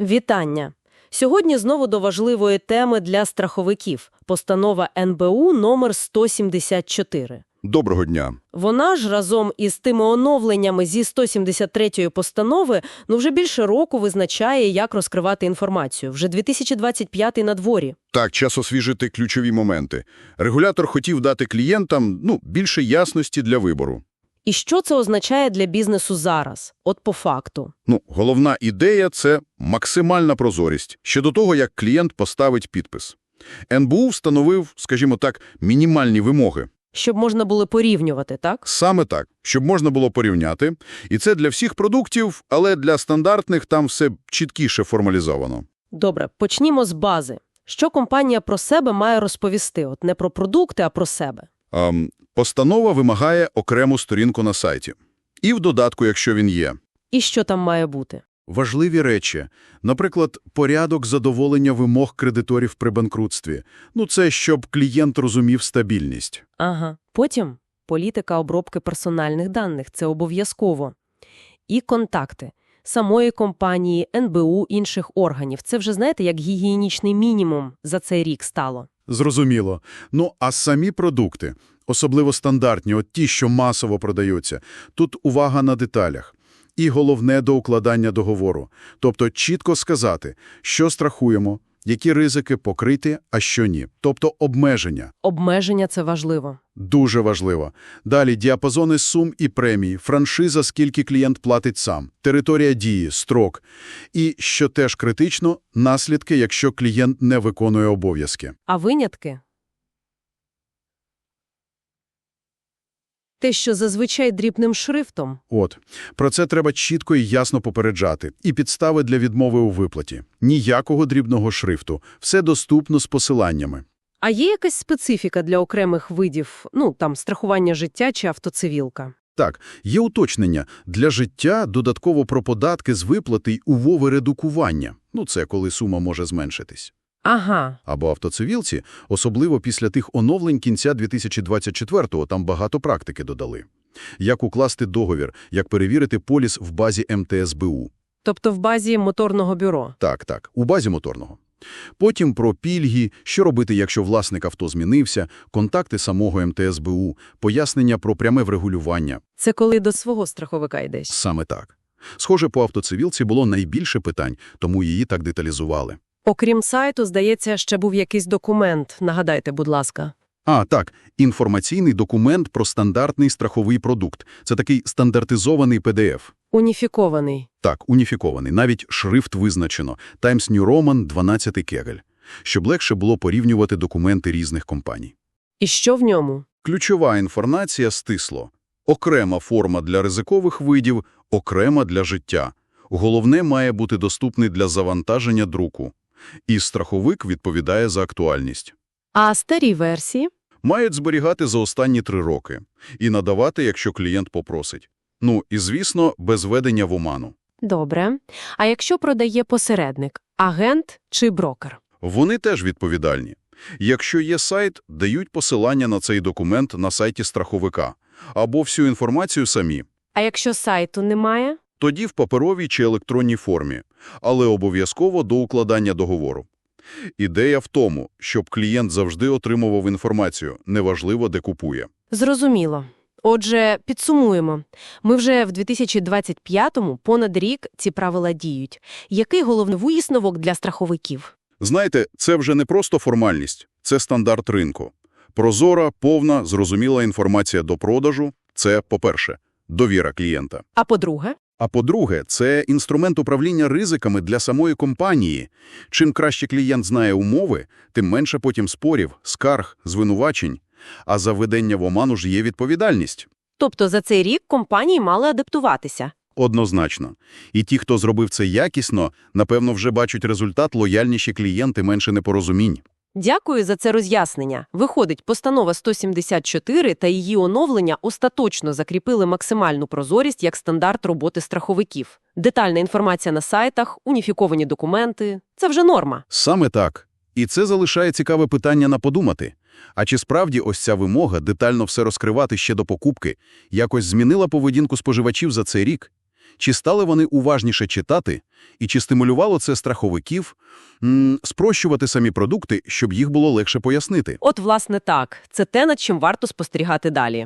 Вітання! Сьогодні знову до важливої теми для страховиків – постанова НБУ номер 174. Доброго дня. Вона ж разом із тими оновленнями зі 173-ї постанови ну вже більше року визначає, як розкривати інформацію. Вже 2025 на дворі. Так, час освіжити ключові моменти. Регулятор хотів дати клієнтам ну, більше ясності для вибору. І що це означає для бізнесу зараз? От по факту. Ну, головна ідея – це максимальна прозорість, ще до того, як клієнт поставить підпис. НБУ встановив, скажімо так, мінімальні вимоги. Щоб можна було порівнювати, так? Саме так, щоб можна було порівняти. І це для всіх продуктів, але для стандартних там все чіткіше формалізовано. Добре, почнімо з бази. Що компанія про себе має розповісти? От не про продукти, а про себе. Ем, постанова вимагає окрему сторінку на сайті. І в додатку, якщо він є. І що там має бути? Важливі речі, наприклад, порядок задоволення вимог кредиторів при банкрутстві. Ну, це щоб клієнт розумів стабільність. Ага. Потім політика обробки персональних даних – це обов'язково. І контакти самої компанії, НБУ, інших органів. Це вже, знаєте, як гігієнічний мінімум за цей рік стало. Зрозуміло. Ну, а самі продукти, особливо стандартні, от ті, що масово продаються, тут увага на деталях. І головне до укладання договору. Тобто чітко сказати, що страхуємо, які ризики покрити, а що ні. Тобто обмеження. Обмеження – це важливо. Дуже важливо. Далі діапазони сум і премій, франшиза, скільки клієнт платить сам, територія дії, строк. І, що теж критично, наслідки, якщо клієнт не виконує обов'язки. А винятки? Те, що зазвичай дрібним шрифтом. От. Про це треба чітко і ясно попереджати. І підстави для відмови у виплаті. Ніякого дрібного шрифту. Все доступно з посиланнями. А є якась специфіка для окремих видів, ну, там, страхування життя чи автоцивілка? Так, є уточнення. Для життя додатково про податки з виплати й умови редукування. Ну, це коли сума може зменшитись. Ага. Або автоцивілці, особливо після тих оновлень кінця 2024-го, там багато практики додали. Як укласти договір, як перевірити поліс в базі МТСБУ. Тобто в базі моторного бюро. Так, так, у базі моторного. Потім про пільги, що робити, якщо власник авто змінився, контакти самого МТСБУ, пояснення про пряме врегулювання. Це коли до свого страховика йдеш. Саме так. Схоже, по автоцивілці було найбільше питань, тому її так деталізували. Окрім сайту, здається, ще був якийсь документ. Нагадайте, будь ласка. А, так, інформаційний документ про стандартний страховий продукт. Це такий стандартизований PDF. Уніфікований. Так, уніфікований, навіть шрифт визначено. Times New Roman 12 кегель. Щоб легше було порівнювати документи різних компаній. І що в ньому? Ключова інформація стисло. Окрема форма для ризикових видів, окрема для життя. Головне має бути доступний для завантаження друку. І страховик відповідає за актуальність. А старі версії? Мають зберігати за останні три роки. І надавати, якщо клієнт попросить. Ну, і, звісно, без ведення в оману. Добре. А якщо продає посередник, агент чи брокер? Вони теж відповідальні. Якщо є сайт, дають посилання на цей документ на сайті страховика. Або всю інформацію самі. А якщо сайту немає? Тоді в паперовій чи електронній формі, але обов'язково до укладання договору. Ідея в тому, щоб клієнт завжди отримував інформацію, неважливо, де купує. Зрозуміло. Отже, підсумуємо. Ми вже в 2025-му понад рік ці правила діють. Який головний висновок для страховиків? Знаєте, це вже не просто формальність, це стандарт ринку. Прозора, повна, зрозуміла інформація до продажу – це, по-перше, довіра клієнта. А по-друге? А по-друге, це інструмент управління ризиками для самої компанії. Чим краще клієнт знає умови, тим менше потім спорів, скарг, звинувачень. А за введення в оману ж є відповідальність. Тобто за цей рік компанії мали адаптуватися. Однозначно. І ті, хто зробив це якісно, напевно, вже бачать результат лояльніші клієнти, менше непорозумінь. Дякую за це роз'яснення. Виходить, постанова 174 та її оновлення остаточно закріпили максимальну прозорість як стандарт роботи страховиків. Детальна інформація на сайтах, уніфіковані документи – це вже норма. Саме так. І це залишає цікаве питання на подумати. А чи справді ось ця вимога детально все розкривати ще до покупки якось змінила поведінку споживачів за цей рік? Чи стали вони уважніше читати? І чи стимулювало це страховиків м, спрощувати самі продукти, щоб їх було легше пояснити? От, власне, так. Це те, над чим варто спостерігати далі.